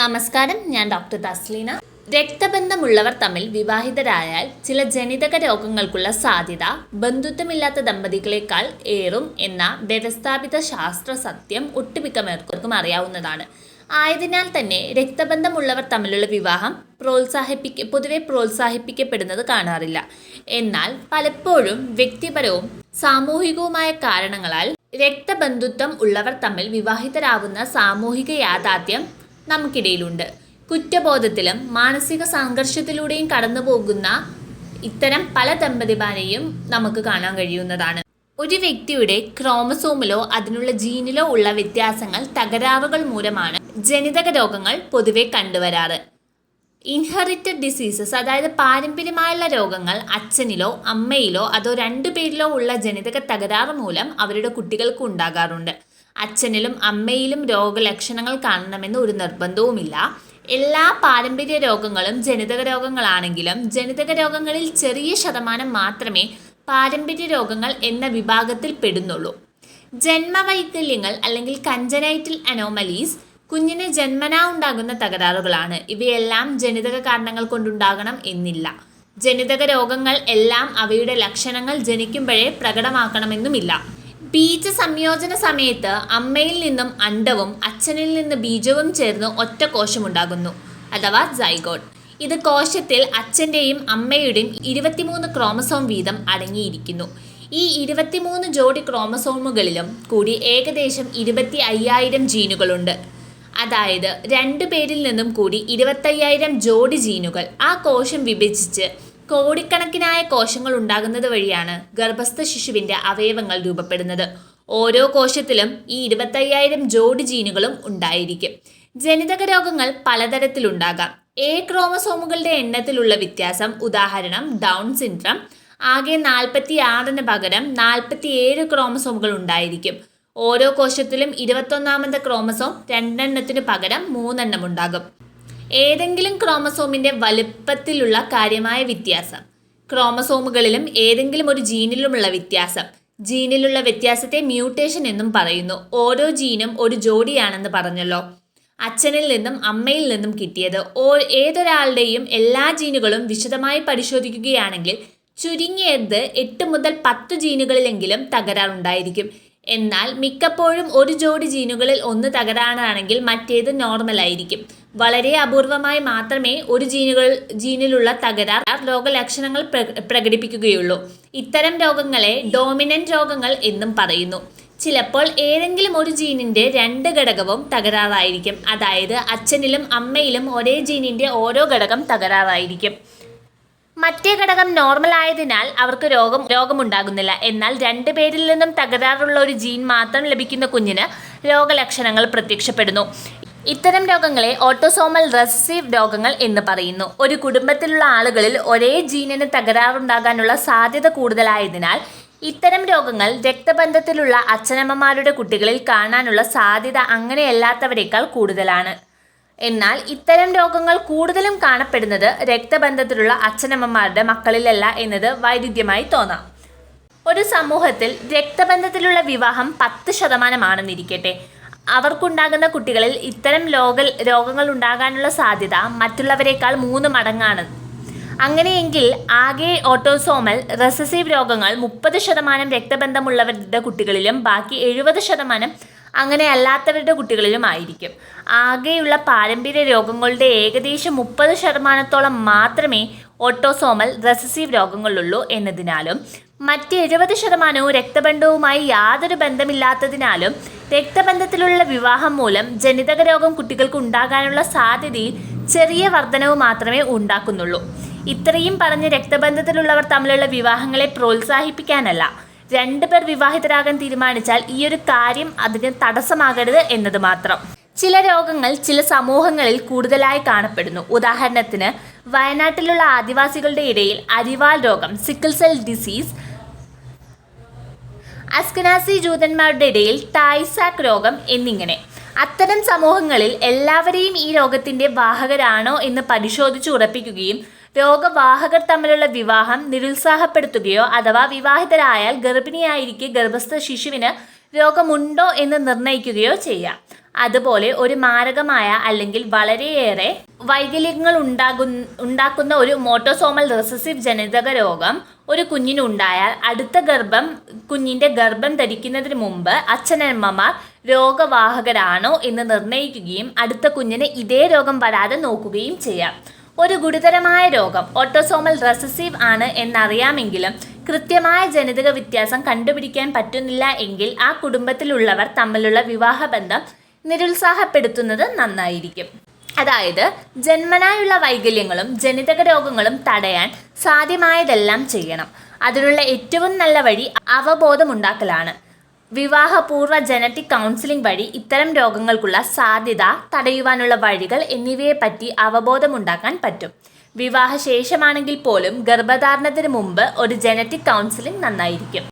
നമസ്കാരം ഞാൻ ഡോക്ടർ തസ്ലീന. രക്തബന്ധമുള്ളവർ തമ്മിൽ വിവാഹിതരായാൽ ചില ജനിതക രോഗങ്ങൾക്കുള്ള സാധ്യത ബന്ധുത്വമില്ലാത്ത ദമ്പതികളെക്കാൾ ഏറും എന്ന വ്യവസ്ഥാപിത ശാസ്ത്ര സത്യം ഒട്ടുമിക്കവർക്കും അറിയാവുന്നതാണ്. ആയതിനാൽ തന്നെ രക്തബന്ധമുള്ളവർ തമ്മിലുള്ള വിവാഹം പ്രോത്സാഹിപ്പിക്ക പൊതുവെ പ്രോത്സാഹിപ്പിക്കപ്പെടുന്നത് കാണാറില്ല. എന്നാൽ പലപ്പോഴും വ്യക്തിപരവും സാമൂഹികവുമായ കാരണങ്ങളാൽ രക്തബന്ധുത്വം ഉള്ളവർ തമ്മിൽ വിവാഹിതരാകുന്ന സാമൂഹിക യാഥാർത്ഥ്യം നമുക്കിടയിലുണ്ട്. കുറ്റബോധത്തിലും മാനസിക സംഘർഷത്തിലൂടെയും കടന്നു പോകുന്ന ഇത്തരം പല ദമ്പതിമാരെയും നമുക്ക് കാണാൻ കഴിയുന്നതാണ്. ഒരു വ്യക്തിയുടെ ക്രോമസോമിലോ അതിനുള്ള ജീനിലോ ഉള്ള വ്യത്യാസങ്ങൾ തകരാറുകൾ മൂലമാണ് ജനിതക രോഗങ്ങൾ പൊതുവെ കണ്ടുവരാറ്. ഇൻഹെറിറ്റഡ് ഡിസീസസ് അതായത് പാരമ്പര്യമായുള്ള രോഗങ്ങൾ അച്ഛനിലോ അമ്മയിലോ അതോ രണ്ടു പേരിലോ ഉള്ള ജനിതക തകരാറ് മൂലം അവരുടെ കുട്ടികൾക്ക് ഉണ്ടാകാറുണ്ട്. അച്ഛനിലും അമ്മയിലും രോഗലക്ഷണങ്ങൾ കാണണമെന്ന് ഒരു നിർബന്ധവുമില്ല. എല്ലാ പാരമ്പര്യ രോഗങ്ങളും ജനിതക രോഗങ്ങളാണെങ്കിലും ജനിതക രോഗങ്ങളിൽ ചെറിയ ശതമാനം മാത്രമേ പാരമ്പര്യ രോഗങ്ങൾ എന്ന വിഭാഗത്തിൽ പെടുന്നുള്ളൂ. ജന്മവൈകല്യങ്ങൾ അല്ലെങ്കിൽ കഞ്ചനൈറ്റൽ അനോമലീസ് കുഞ്ഞിന് ജന്മനാ ഉണ്ടാകുന്ന തകരാറുകളാണ്. ഇവയെല്ലാം ജനിതക കാരണങ്ങൾ കൊണ്ടുണ്ടാകണം എന്നില്ല. ജനിതക രോഗങ്ങൾ എല്ലാം അവയുടെ ലക്ഷണങ്ങൾ ജനിക്കുമ്പോഴേ പ്രകടമാക്കണമെന്നുമില്ല. ബീജ സംയോജന സമയത്ത് അമ്മയിൽ നിന്നും അണ്ടവും അച്ഛനിൽ നിന്ന് ബീജവും ചേർന്ന് ഒറ്റ കോശമുണ്ടാകുന്നു അഥവാ സൈഗോട്ട് ഇത് കോശത്തിൽ അച്ഛന്റെയും അമ്മയുടെയും ഇരുപത്തിമൂന്ന് ക്രോമസോം വീതം അടങ്ങിയിരിക്കുന്നു. ഈ ഇരുപത്തിമൂന്ന് ജോഡി ക്രോമസോമുകളിലും കൂടി ഏകദേശം ഇരുപത്തി അയ്യായിരം ജീനുകളുണ്ട്. അതായത് രണ്ടു പേരിൽ നിന്നും കൂടി ഇരുപത്തയ്യായിരം ജോഡി ജീനുകൾ ആ കോശം വിഭജിച്ച് കോടിക്കണക്കിനായ കോശങ്ങൾ ഉണ്ടാകുന്നത് വഴിയാണ് ഗർഭസ്ഥ ശിശുവിന്റെ അവയവങ്ങൾ രൂപപ്പെടുന്നത്. ഓരോ കോശത്തിലും ഈ ഇരുപത്തയ്യായിരം ജോഡി ജീനുകളും ഉണ്ടായിരിക്കും. ജനിതക രോഗങ്ങൾ പലതരത്തിലുണ്ടാകാം എ ക്രോമസോമുകളുടെ എണ്ണത്തിലുള്ള വ്യത്യാസം ഉദാഹരണം ഡൗൺ സിൻഡ്രം ആകെ നാൽപ്പത്തി ആറിന് പകരം നാൽപ്പത്തിയേഴ് ക്രോമസോമുകൾ ഉണ്ടായിരിക്കും. ഓരോ കോശത്തിലും ഇരുപത്തൊന്നാമത്തെ ക്രോമസോം രണ്ടെണ്ണത്തിന് പകരം മൂന്നെണ്ണം ഉണ്ടാകും. ഏതെങ്കിലും ക്രോമസോമിന്റെ വലുപ്പത്തിലുള്ള കാര്യമായ വ്യത്യാസം. ക്രോമസോമുകളിലും ഏതെങ്കിലും ഒരു ജീനിലുമുള്ള വ്യത്യാസം. ജീനിലുള്ള വ്യത്യാസത്തെ മ്യൂട്ടേഷൻ എന്നും പറയുന്നു. ഓരോ ജീനും ഒരു ജോഡിയാണെന്ന് പറഞ്ഞല്ലോ. അച്ഛനിൽ നിന്നും അമ്മയിൽ നിന്നും കിട്ടിയത്. ഓ ഏതൊരാളുടെയും എല്ലാ ജീനുകളും വിശദമായി പരിശോധിക്കുകയാണെങ്കിൽ ചുരുങ്ങിയത് എട്ട് മുതൽ പത്ത് ജീനുകളിലെങ്കിലും തകരാറുണ്ടായിരിക്കും. എന്നാൽ മിക്കപ്പോഴും ഒരു ജോഡി ജീനുകളിൽ ഒന്ന് തകരാറാണെങ്കിൽ മറ്റേത് നോർമൽ ആയിരിക്കും വളരെ അപൂർവമായി മാത്രമേ ഒരു ജീനുകൾ ജീനിലുള്ള തകരാർ രോഗലക്ഷണങ്ങൾ പ്ര- പ്രകടിപ്പിക്കുകയുള്ളൂ. ഇത്തരം രോഗങ്ങളെ ഡോമിനന്റ് രോഗങ്ങൾ എന്നും പറയുന്നു. ചിലപ്പോൾ ഏതെങ്കിലും ഒരു ജീനിന്റെ രണ്ട് ഘടകവും തകരാറായിരിക്കും. അതായത് അച്ഛനിലും അമ്മയിലും ഒരേ ജീനിന്റെ ഓരോ ഘടകം തകരാറായിരിക്കും. മറ്റേ ഘടകം നോർമൽ ആയതിനാൽ അവർക്ക് രോഗം രോഗമുണ്ടാകുന്നില്ല. എന്നാൽ രണ്ടു പേരിൽ നിന്നും തകരാറുള്ള ഒരു ജീൻ മാത്രം ലഭിക്കുന്ന കുഞ്ഞിന് രോഗലക്ഷണങ്ങൾ പ്രത്യക്ഷപ്പെടുന്നു. ഇത്തരം രോഗങ്ങളെ ഓട്ടോസോമൽ റെസസീവ് രോഗങ്ങൾ എന്ന് പറയുന്നു. ഒരു കുടുംബത്തിലുള്ള ആളുകളിൽ ഒരേ ജീനിന് തകരാറുണ്ടാകാനുള്ള സാധ്യത കൂടുതലായതിനാൽ ഇത്തരം രോഗങ്ങൾ രക്തബന്ധത്തിലുള്ള അച്ഛനമ്മമാരുടെ കുട്ടികളിൽ കാണാനുള്ള സാധ്യത അങ്ങനെയല്ലാത്തവരെക്കാൾ കൂടുതലാണ്. എന്നാൽ ഇത്തരം രോഗങ്ങൾ കൂടുതലും കാണപ്പെടുന്നത് രക്തബന്ധത്തിലുള്ള അച്ഛനമ്മമാരുടെ മക്കളിലല്ല എന്നത് വൈരുദ്ധ്യമായി തോന്നാം. ഒരു സമൂഹത്തിൽ രക്തബന്ധത്തിലുള്ള വിവാഹം പത്ത് ശതമാനമാണെന്നിരിക്കട്ടെ. അവർക്കുണ്ടാകുന്ന കുട്ടികളിൽ ഇത്തരം ലോക രോഗങ്ങൾ ഉണ്ടാകാനുള്ള സാധ്യത മറ്റുള്ളവരെക്കാൾ മൂന്ന് മടങ്ങാണ്. അങ്ങനെയെങ്കിൽ ആകെ ഓട്ടോസോമൽ റെസസീവ് രോഗങ്ങൾ മുപ്പത് ശതമാനം രക്തബന്ധമുള്ളവരുടെ കുട്ടികളിലും ബാക്കി എഴുപത് ശതമാനം അങ്ങനെ അല്ലാത്തവരുടെ കുട്ടികളിലും ആയിരിക്കും. ആകെയുള്ള പാരമ്പര്യ രോഗങ്ങളുടെ ഏകദേശം മുപ്പത് ശതമാനത്തോളം മാത്രമേ ഓട്ടോസോമൽ റെസസീവ് രോഗങ്ങളുള്ളൂ എന്നതിനാലും മറ്റ് എഴുപത് ശതമാനവും രക്തബന്ധവുമായി യാതൊരു ബന്ധമില്ലാത്തതിനാലും രക്തബന്ധത്തിലുള്ള വിവാഹം മൂലം ജനിതക രോഗം കുട്ടികൾക്ക് ഉണ്ടാകാനുള്ള സാധ്യതയിൽ ചെറിയ വർധനവ് മാത്രമേ ഉണ്ടാക്കുന്നുള്ളൂ. ഇത്രയും പറഞ്ഞ് രക്തബന്ധത്തിലുള്ളവർ തമ്മിലുള്ള വിവാഹങ്ങളെ പ്രോത്സാഹിപ്പിക്കാനല്ല രണ്ടു പേർ വിവാഹിതരാകാൻ തീരുമാനിച്ചാൽ ഈ ഒരു കാര്യം അതിന് തടസ്സമാകരുത് എന്നത് മാത്രം. ചില രോഗങ്ങൾ ചില സമൂഹങ്ങളിൽ കൂടുതലായി കാണപ്പെടുന്നു. ഉദാഹരണത്തിന് വയനാട്ടിലുള്ള ആദിവാസികളുടെ ഇടയിൽ അരിവാൾ രോഗം സിക്കിൾ സെൽ ഡിസീസ് അസ്കനാസി ജൂതന്മാരുടെ ഇടയിൽ തായ്സാക്ക് രോഗം എന്നിങ്ങനെ. അത്തരം സമൂഹങ്ങളിൽ എല്ലാവരെയും ഈ രോഗത്തിന്റെ വാഹകരാണോ എന്ന് പരിശോധിച്ചു ഉറപ്പിക്കുകയും രോഗവാഹകർ തമ്മിലുള്ള വിവാഹം നിരുത്സാഹപ്പെടുത്തുകയോ അഥവാ വിവാഹിതരായാൽ ഗർഭിണിയായിരിക്കെ ഗർഭസ്ഥ ശിശുവിന് രോഗമുണ്ടോ എന്ന് നിർണയിക്കുകയോ ചെയ്യാം. അതുപോലെ ഒരു മാരകമായ അല്ലെങ്കിൽ വളരെയേറെ വൈകല്യങ്ങൾ ഉണ്ടാകുന്ന ഉണ്ടാക്കുന്ന ഒരു മോട്ടോസോമൽ റെസസീവ് ജനിതക രോഗം ഒരു കുഞ്ഞിനുണ്ടായാൽ അടുത്ത ഗർഭം കുഞ്ഞിന്റെ ഗർഭം ധരിക്കുന്നതിന് മുമ്പ് അച്ഛനമ്മമാർ രോഗവാഹകരാണോ എന്ന് നിർണയിക്കുകയും അടുത്ത കുഞ്ഞിന് ഇതേ രോഗം വരാതെ നോക്കുകയും ചെയ്യാം. ഒരു ഗുരുതരമായ രോഗം ഓട്ടോസോമൽ റെസസീവ് ആണ് എന്നറിയാമെങ്കിലും കൃത്യമായ ജനിതക വ്യത്യാസം കണ്ടുപിടിക്കാൻ പറ്റുന്നില്ല എങ്കിൽ ആ കുടുംബത്തിലുള്ളവർ തമ്മിലുള്ള വിവാഹബന്ധം നിരുത്സാഹപ്പെടുത്തുന്നത് നന്നായിരിക്കും. അതായത് ജന്മനായുള്ള വൈകല്യങ്ങളും ജനിതക രോഗങ്ങളും തടയാൻ സാധ്യമായതെല്ലാം ചെയ്യണം. അതിനുള്ള ഏറ്റവും നല്ല വഴി അവബോധമുണ്ടാക്കലാണ്. വിവാഹപൂർവ ജനറ്റിക് കൗൺസിലിംഗ് വഴി ഇത്തരം രോഗങ്ങൾക്കുള്ള സാധ്യത തടയുവാനുള്ള വഴികൾ എന്നിവയെപ്പറ്റി അവബോധമുണ്ടാക്കാൻ പറ്റും. വിവാഹശേഷമാണെങ്കിൽ പോലും ഗർഭധാരണത്തിന് മുമ്പ് ഒരു ജനറ്റിക് കൗൺസിലിംഗ് നന്നായിരിക്കും.